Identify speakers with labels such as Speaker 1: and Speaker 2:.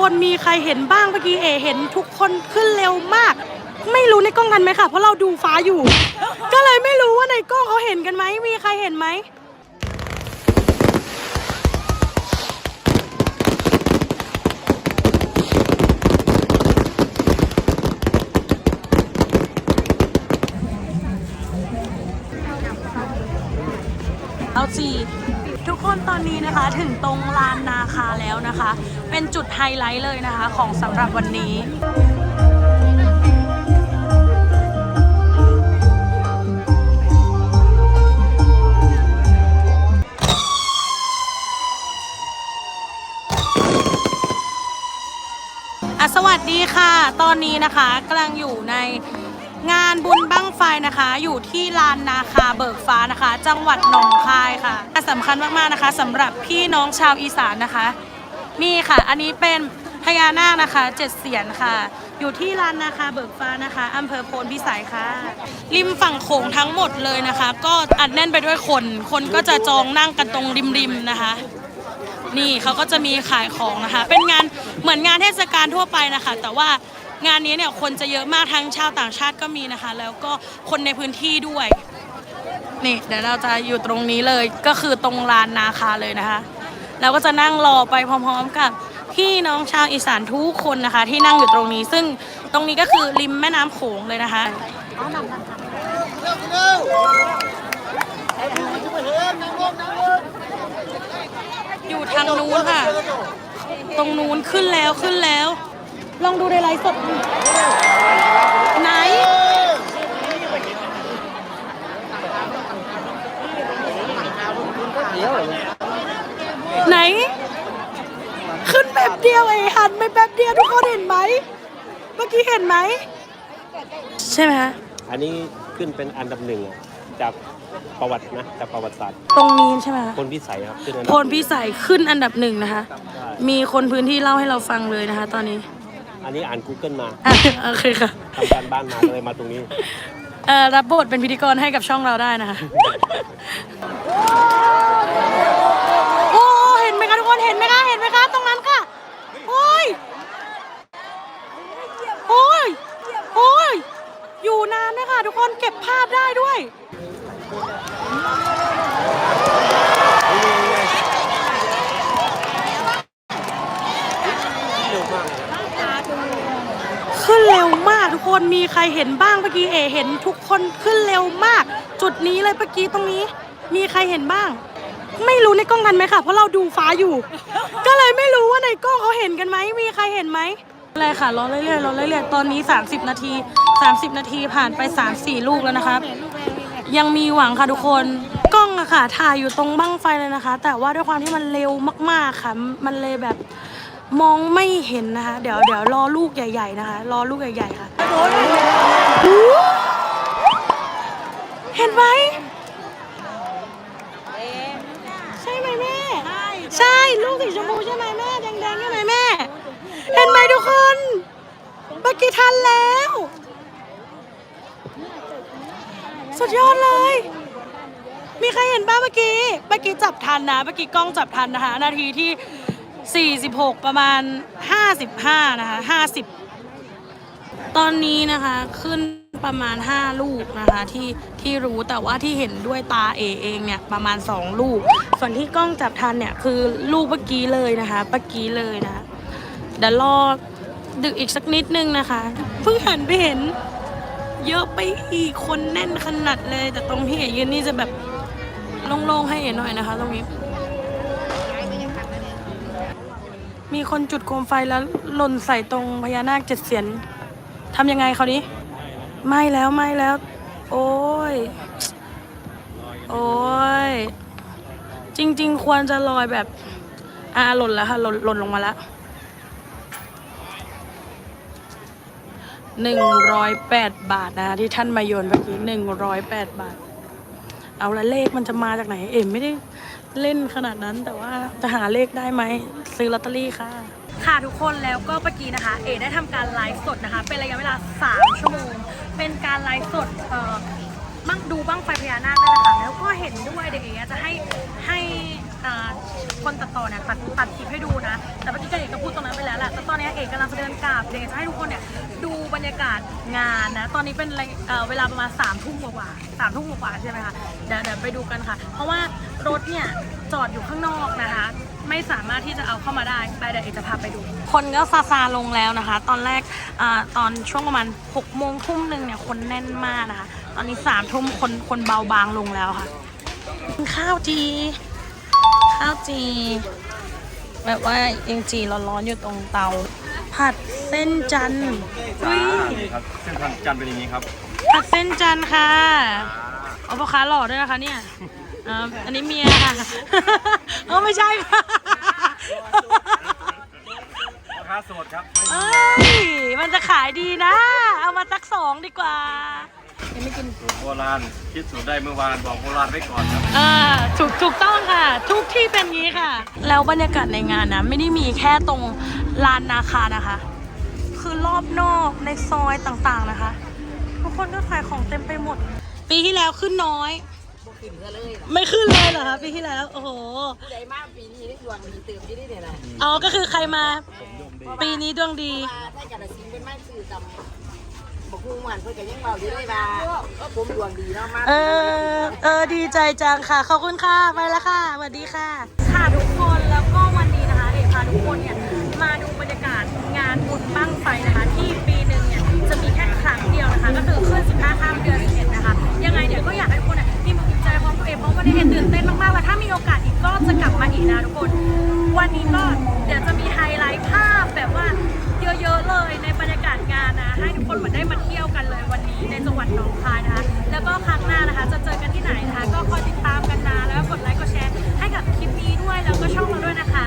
Speaker 1: คนมีใครเห็นบ้างเมื่อกี้เอเห็นทุกคนขึ้นเร็วมาก ไม่รู้ในกล้องทันไหมค่ะ เพราะเราดูฟ้าอยู่ ก็เลยไม่รู้ว่าในกล้องเขาเห็นกันไหมมีใครเห็นไหมเอาจี คนตอนนี้นะคะถึงตรงลานนาคาแล้วนะคะ เป็นจุดไฮไลท์เลยนะคะของสำหรับวันนี้อสวัสดีค่ะ ตอนนี้นะคะกำลังอยู่ในงานบุญบั้ง ไฟนะคะ อยู่ที่ลานนาคาเบิกฟ้านะคะ จังหวัดหนองคายค่ะสำคัญมากๆนะคะสำหรับพี่น้องชาวอีสานนะคะ นี่ค่ะ อันนี้เป็นพญานาคนะคะเจ็ดเสียนค่ะ อยู่ที่ลานนาคาเบิกฟ้านะคะอำเภอโพนพิสัยค่ะ ริมฝั่งโขงทั้งหมดเลยนะคะ ก็อัดแน่นไปด้วยคน คนก็จะจองนั่งกันตรงริมๆนะคะ นี่เขาก็จะมีขายของนะคะ เป็นงานเหมือนงานเทศกาลทั่วไปนะคะ แต่ว่า งานนี้เนี่ยคนจะเยอะมากทั้งชาวต่างชาติก็มีนะคะ แล้วก็คนในพื้นที่ด้วย นี่เดี๋ยวเราจะอยู่ตรงนี้เลยก็คือตรงลานนาคาเลยนะคะแล้วก็จะนั่งรอไปพร้อมๆกับพี่น้องชาวอีสานทุกคนนะคะ ที่นั่งอยู่ตรงนี้ ซึ่งตรงนี้ก็คือริมแม่น้ำโขงเลยนะคะอยู่ทางนู้นค่ะ ตรงนู้นขึ้นแล้วขึ้นแล้ว ลองดูในไลฟ์สดไหน ไหน ขึ้นแป๊บเดียวไอ้หันไปแป๊บเดียวทุกคนเห็นไหม เมื่อกี้เห็นไหม ใช่ไหมคะ
Speaker 2: อันนี้ขึ้นเป็นอันดับหนึ่งอะจากประวัตินะจากประวัติศาสตร์
Speaker 1: ตรงนี้ใช่ไหมคะ
Speaker 2: คนพิสัยครับขึ้นอันดั
Speaker 1: พ
Speaker 2: บ
Speaker 1: ลพิสัยขึ้นอันดับหนึ่งนะคะ
Speaker 2: ได้
Speaker 1: มีคนพื้นที่เล่าให้เราฟังเลยนะคะ ตอนนี้
Speaker 2: อันนี้อ่าน Google มา
Speaker 1: อะโอเคค่ะ
Speaker 2: ทำการบ้านมาก็เลยมาตรงนี้
Speaker 1: เอ่อรับบทเป็นพิธีกรให้กับช่องเราได้นะคะ โอ้เห็นไหมคะทุกคน เห็นไหมคะ เห็นไหมคะ ตรงนั้นค่ะ โอ้ย โอ้ย โอ้ย อยู่นานนะคะทุกคน เก็บภาพได้ด้วย ขึ้นเร็วมากทุกคนมีใครเห็นบ้างเมื่อกี้เอเห็นทุกคนขึ้นเร็วมาก จุดนี้เลยเมื่อกี้ตรงนี้ มีใครเห็นบ้าง ไม่รู้ในกล้องทันไหมค่ะเพราะเราดูฟ้าอยู่ ก็เลยไม่รู้ว่าในกล้องเขาเห็นกันไหมมีใครเห็นไหมอะไรค่ะรอเรื่อยๆรอเรื่อยๆตอนนี้ 30 นาที 30 นาทีผ่านไป3-4ลูกแล้วนะครับ ยังมีหวังค่ะทุกคนกล้องอะค่ะถ่ายอยู่ตรงบั้งไฟเลยนะคะ แต่ว่าด้วยความที่มันเร็วมากๆค่ะมันเลยแบบ มองไม่เห็นนะคะ เดี๋ยวเดี๋ยวรอลูกใหญ่ ๆนะคะ รอลูกใหญ่ๆค่ะเห็นไหมใช่ไหมแม่ ใช่ลูกสีชมพูใช่ไหมแม่แดงๆใช่ไหมแม่ เห็นไหมทุกคนเมื่อกี้ทันแล้ว สุดยอดเลย มีใครเห็นบ้างเมื่อกี้เมื่อกี้จับทันนะเมื่อกี้กล้องจับทันนะคะ นาทีที่ 46 ประมาณ 55 นะคะ 50 ตอนนี้นะคะขึ้นประมาณ 5 ลูกนะคะที่ที่รู้แต่ว่าที่เห็นด้วยตาเอเองเนี่ยประมาณ 2 ลูก ส่วนที่กล้องจับทันเนี่ยคือลูกเมื่อกี้เลยนะคะเมื่อกี้เลยนะเดี๋ยวรอดึกอีกสักนิดนึงนะคะเพิ่งหันไปเห็นเยอะไปอีกคนแน่นขนาดเลย แต่ตรงที่เอ๋ยืนนี่จะแบบโล่งๆให้เอ๋หน่อยนะคะ ตรงนี้ มีคนจุดโคมไฟแล้วหล่นใส่ตรงพญานาคเจ็ดเสียนทำยังไงเขานี้ไม่แล้วไม่แล้ว โอ้ย โอ้ย จริง ๆ ควรจะลอยแบบ อ่าหล่นแล้วค่ะหล่นหล่นลงมาแล้วหนึ่งร้อยแปดบาทนะที่ท่านมาโยนเมื่อกี้หนึ่งร้อยแปดบาท เอาละเลขมันจะมาจากไหน เอ็มไม่ได้เล่นขนาดนั้น แต่ว่าจะหาเลขได้ไหมซื้อลอตเตอรี่ค่ะ ค่ะทุกคนแล้วก็เมื่อกี้นะคะ เอได้ทำการไลฟ์สดนะคะ เป็นระยะเวลา 3 ชั่วโมง เป็นการไลฟ์สดเอ่อบังดูบ้างไฟพญานาคนั่นแหละค่ะแล้วก็เห็นด้วยเดี๋ยวเอจะให้ให้ อ่าคนตัดต่อเนี่ยตัดตัดคลิปให้ดูนะ แต่เมื่อกี้ก็เอกก็พูดตรงนั้นไปแล้วแหละแต่ตอนนี้เอกกำลังจะเดินกลับเดี๋ยวจะให้ทุกคนเนี่ยดูบรรยากาศงานนะ ตอนนี้เป็นเวลาเอ่อเวลาประมาณ3ามทุ่มกว่าสามทุ่มกว่าใช่ไหมคะเดี๋ยวเดี๋ยวไปดูกันค่ะ เพราะว่ารถเนี่ยจอดอยู่ข้างนอกนะคะ ไม่สามารถที่จะเอาเข้ามาได้ไปเดี๋ยวเอกจะพาไปดู คนก็ซาซาลงแล้วนะคะ ตอนแรกอาตอนช่วงประมาณ6โมงทุ่มหนึ่งเนี่ยคนแน่นมากนะคะ ตอนนี้3ามทุ่มคนคนเบาบางลงแล้วค่ะกินข้าวจี ข้าวจี แบบว่ายังจีร้อนๆอยู่ตรงเตา ผัดเส้นจันทร์อุ้ย
Speaker 3: ครับเส้นทางจันทร์เป็นอย่างนี้ครับ
Speaker 1: ผัดเส้นจันทร์ค่ะเอาพ่อค้าหล่อด้วยนะคะเนี่ยอ่าอันนี้เมียค่ะเออไม่ใช่ค่ะ
Speaker 3: ราคาสดครับ
Speaker 1: เอ้ย มันจะขายดีนะ เอามาสักสองดีกว่ายัง ไม่กิน
Speaker 3: สูตรโบราณคิดสูตรได้เมื่อวานบอกโบราณไว้ก่อนครับ
Speaker 1: อ่าถูกถูกต้องค่ะ ทุกที่เป็นงี้ค่ะ แล้วบรรยากาศในงานนะไม่ได้มีแค่ตรงลานนาคานะคะ คือรอบนอกในซอยต่างๆนะคะ ทุกคนก็ขายของเต็มไปหมด ปีที่แล้วขึ้นน้อย
Speaker 4: ขึ้นก็เลยล่ะ
Speaker 1: ไม่ขึ้นเลยเหรอคะปีที่แล้วโอ้โห
Speaker 4: ผู้ใดมากปีนี้ได้ดวงดีเติมที่นี่เนี่ยนะ
Speaker 1: อ๋อก็คือใครมา ปีนี้ดวงดี
Speaker 4: ว่าถ้ากระสินเป็นไม้สื่อตำ บอกฮูเหมือนเพื่อนก็ยังเบาอยู่เลยว่าก็ผมดวงดีเนาะมาก
Speaker 1: เออ เออ ดีใจจังค่ะ ขอบคุณค่ะ ไปแล้วค่ะสวัสดีค่ะ ค่ะทุกคนแล้วก็วันนี้นะคะเอกพาทุกคนเนี่ยมาดูบรรยากาศงานบุญบั้งไฟนะคะ ที่ปีหนึ่งเนี่ยจะมีแค่ครั้งเดียวนะคะ ก็คือขึ้น15ข้ามเดือน11นะคะ ยังไงเนี่ยก็อยากให้ทุกคนเนี่ยมีมุกใจพร้อมตัวเองเพราะว่าได้เห็นตื่นเต้นมากๆและถ้ามีโอกาสอีกก็จะกลับมาอีกนะทุกคน วันนี้ก็เดี๋ยวจะมี ให้ทุกคนเหมือนได้มาเที่ยวกันเลยวันนี้ในจังหวัดหนองคายนะคะ แล้วก็ครั้งหน้านะคะ จะเจอกันที่ไหนนะคะ ก็คอยติดตามกันนะแล้วกดไลค์กดแชร์ให้กับคลิปนี้ด้วยแล้วก็ช่องเราด้วยนะคะ